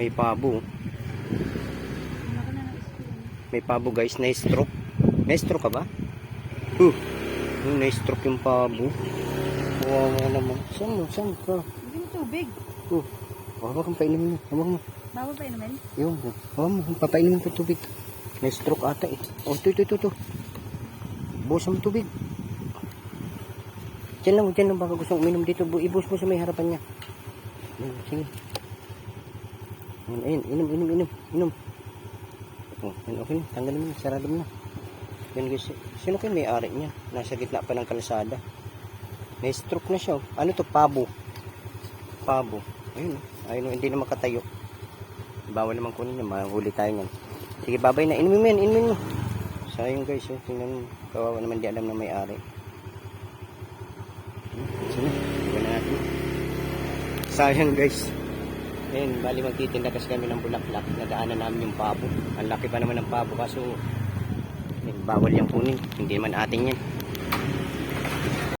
May pabo. May pabo guys, na stroke. Na stroke ka ba? Uh, na stroke yung pabo. Wow naman. Saan mo? Saan ka? Hindi tubig. Uh, hawak kang painumin mo. Hawak mo. Bago pa inumin? Yun, hawak mo. Papainumin ko tubig. Na stroke ata eh. Oh, ito, ito, ito, ito. Buhos tubig. Diyan lang, diyan lang. Baka gusto uminom dito. Bu- Ibuhos mo sa may harapan niya. Sige. Ayun, ayun, inom, inom, inom, inom. Oh, yun, okay na. Tanggalin mo. Sarado mo na. Yan guys. Sino kayo may-ari niya? Nasa gitna pa ng kalsada. May stroke na siya. oh. Ano to? Pabo. Pabo. Ayun. oh. Ayun, oh, hindi na makatayo. Bawal naman kunin niya. Mahuli tayo niyan. Sige, babay na. Inumin mo yan. Inumin mo. Sayang guys. Oh. Tingnan mo. Kawawa naman di alam na may-ari. Hmm. Sayang guys. Ayun, bali magtitinda kasi kami ng bulaklak. Nadaanan namin yung pabo. Ang laki pa naman ng pabo kaso eh, bawal yung kunin. Hindi naman atin yan.